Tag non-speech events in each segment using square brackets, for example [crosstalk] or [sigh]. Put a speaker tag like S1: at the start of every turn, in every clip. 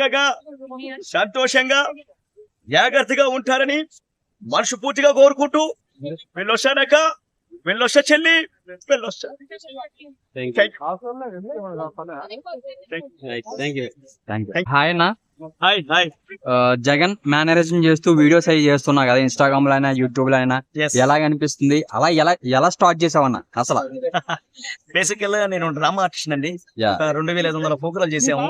S1: చక్కగా సంతోషంగా జాగ్రత్తగా ఉంటారని మనసు పూర్తిగా కోరుకుంటూ వెళ్ళొచ్చానక వెళ్ళొచ్చా చెల్లి వెళ్ళొచ్చా
S2: హాయ్ అన్న.
S1: హాయ్ హాయ్
S2: జగన్ మేనరిజం చేస్తూ వీడియోస్ అవి చేస్తున్నా కదా ఇన్స్టాగ్రామ్లో అయినా యూట్యూబ్లో అయినా. ఎలా అనిపిస్తుంది అలా ఎలా ఎలా స్టార్ట్ చేసావన్న? అసలు.
S1: బేసికల్గా నేను డ్రామా ఆర్టిస్ట్ అండి రెండు వేల ఐదు వందల పోకరాలు చేసాము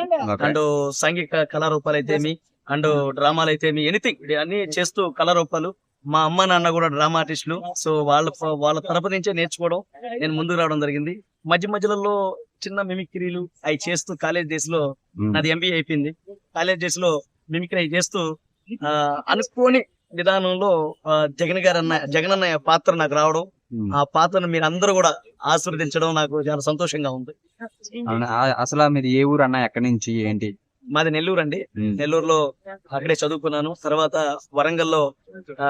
S1: అండ్ సాంఘిక కళారూపాలు అయితేమి అండ్ డ్రామాలు అయితేమి ఎనీథింగ్ అన్ని చేస్తూ కళారూపాలు. మా అమ్మ నాన్న కూడా డ్రామా ఆర్టిస్టులు సో వాళ్ళ వాళ్ళ తరపు నుంచే నేర్చుకోవడం. నేను ముందుకు రావడం జరిగింది. మధ్య మధ్యలో చిన్న మిమిక్రీలు అవి చేస్తూ కాలేజ్
S2: డేస్లో.
S1: నాది ఎంబీఏ అయిపోయింది. కాలేజ్ డేస్లో మిమిక్రీ అవి చేస్తూ ఆ, అనుకోని విధానంలో జగన్ గారు అన్న జగన్ అన్నయ్య పాత్ర నాకు రావడం. ఆ పాత్రను మీరు అందరూ కూడా ఆశీర్వదించడం నాకు చాలా సంతోషంగా ఉంది.
S2: అసలు మీది ఏ ఊరు అన్న ఎక్కడి నుంచి? ఏంటి?
S1: మాది నెల్లూరు అండి. నెల్లూరులో అక్కడే చదువుకున్నాను. తర్వాత వరంగల్లో ఆ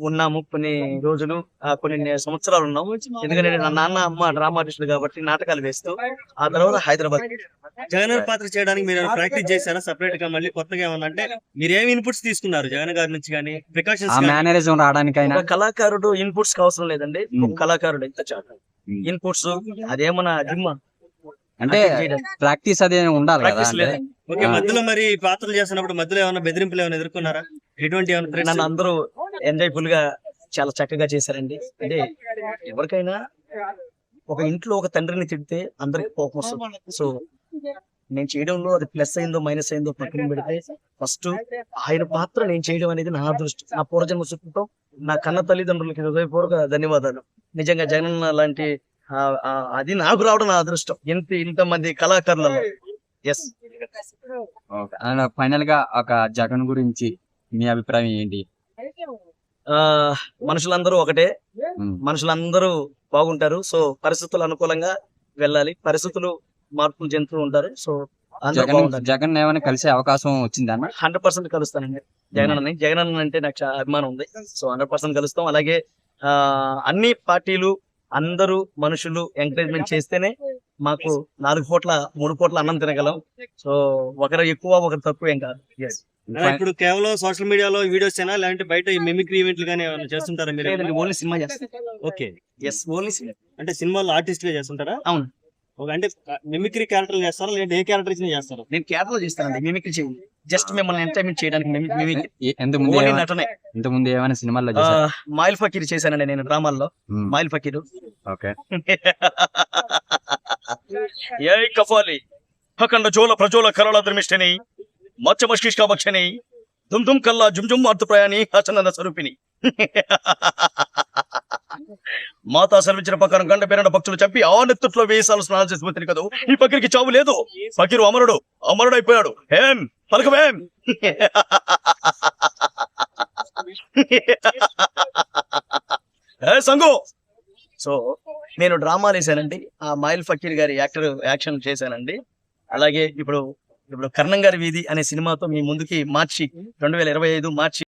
S1: ఉన్నాము కొన్ని రోజులు ఆ, కొన్ని సంవత్సరాలు ఉన్నాము. ఎందుకంటే నా నాన్న అమ్మ డ్రామా ఆర్టిస్టులు కాబట్టి నాటకాలు వేస్తూ ఆ తర్వాత హైదరాబాద్.
S3: జగన్ పాత్ర చేయడానికి మీరు ప్రాక్టీస్ చేశారా సెపరేట్గా మళ్ళీ కొత్తగా ఏమన్నా అంటే మీరు ఏమి ఇన్పుట్స్ తీసుకున్నారు జగన్ గారి నుంచి కానీ
S2: ఆ
S3: ప్రికాషన్స్
S2: మేనరిజం రావడానికైనా?
S1: కళాకారుడు ఇన్పుట్స్ అవసరం లేదండి. కళాకారుడు ఎంత చాలు. ఇన్పుట్స్ అదేమన్నా జిమ్
S2: అంటే ప్రాక్టీస్ అదే ఉండాలి కదా
S3: ఓకే. మధ్యలో మరి పాత్రలు చేస్తున్నప్పుడు మధ్యలో ఏమైనా బెదిరింపులు ఏమైనా ఎదుర్కొన్నారా? ఎటువంటి?
S1: నన్ను అందరూ ఎంజాయ్ ఫుల్గా చాలా చక్కగా చేశారండి. అంటే ఎవరికైనా ఒక ఇంట్లో ఒక తండ్రిని తిడితే అందరికి కోపం వస్తుంది. సో నేను చేయడంలో అది ప్లస్ అయిందో మైనస్ అయిందో పక్కన పెడితే ఫస్ట్ ఆయన పాత్ర నేను చేయడం అనేది నా అదృష్టం. నా పూర్వజన్మ సుఖంతో నా కన్న తల్లిదండ్రులకి హృదయపూర్వక ధన్యవాదాలు. నిజంగా జగన్ లాంటి అది నాకు రావడం నా అదృష్టం. ఎంత ఇంతమంది కళాకారులలో. ఎస్
S2: ఫైనల్గా ఒక జగన్ గురించి మీ అభిప్రాయం ఏంటి?
S1: మనుషులందరూ ఒకటే. మనుషులందరూ బాగుంటారు. సో పరిస్థితులు అనుకూలంగా వెళ్ళాలి. పరిస్థితులు మార్పులు చెందుతూ ఉంటారు. సో
S2: జగన్ ఏమైనా కలిసే అవకాశం వచ్చిందన్న
S1: హండ్రెడ్ పర్సెంట్ కలుస్తానండి. జగన్ అన్నని. జగన్ అన్న అంటే నాకు అభిమానం ఉంది. సో హండ్రెడ్ పర్సెంట్ కలుస్తాం. అలాగే ఆ అన్ని పార్టీలు అందరూ మనుషులు ఎంకరేజ్మెంట్ చేస్తేనే మాకు నాలుగు పూట్ల మూడు పూట్ల అన్నం తినగలం. సో ఒకరు ఎక్కువ ఒకరు తక్కువ ఏం కాదు.
S3: ఇప్పుడు కేవలం సోషల్ మీడియాలో వీడియోస్ అయినా లేదంటే బయట మిమిక్రీ ఈవెంట్లు కానీ ఏమైనా చేస్తుంటారా మీరు?
S1: ఓన్లీ సినిమా చేస్తాం.
S3: ఓకే.
S1: Yes only cinema.
S3: అంటే సినిమాలో ఆర్టిస్ట్గా చేస్తుంటారా?
S1: అవును.
S3: అంటే మిమిక్రీ క్యారెక్టర్ చేస్తారా లేదంటే ఏ క్యారెక్టర్ చేస్తారు?
S1: నేను క్యారెక్టర్ చేస్తానండి మిమిక్రీ చేయండి జస్ట్ మిమ్మల్ని ఎంటర్టైన్మెంట్ చేయడానికి నటనే.
S2: ఇంత ముందు ఏమైనా సినిమాల్లో
S1: మాయిల్ ఫకీర్ చేశానండి నేను డ్రామాల్లో. మాయిల్ ఫకీర్.
S2: ఓకే. [laughs]
S1: ఏ కఫాలి అఖండ జోల ప్రజోల కరళ ధర్మిష్ఠని మచ్చ మష్కిష్క భక్షని దుమ్ దుమ్ కల్లా జుమ్ జుమ్ అర్థప్రయాణి హసనంద స్వరూపిణి. [laughs] మాతా సెలవిచ్చిన ప్రకారం గండ పేరణ భక్తులు చంపి ఆ నెత్తుట్లో వేసాలు స్నానం చేసి పోతుంది కదా. ఈ పక్కరికి చావు లేదు. ఫకీరు అమరుడు. అమరుడు అయిపోయాడు ఏం పలకమేం [laughs] సంగు! సో నేను డ్రామాలు వేసానండి ఆ మాయిల్ ఫకీర్ గారి యాక్టర్ యాక్షన్ చేశానండి. అలాగే ఇప్పుడు ఇప్పుడు కర్ణం గారి వీధి అనే సినిమాతో మీ ముందుకి మార్చి రెండు వేల ఇరవై ఐదు మార్చి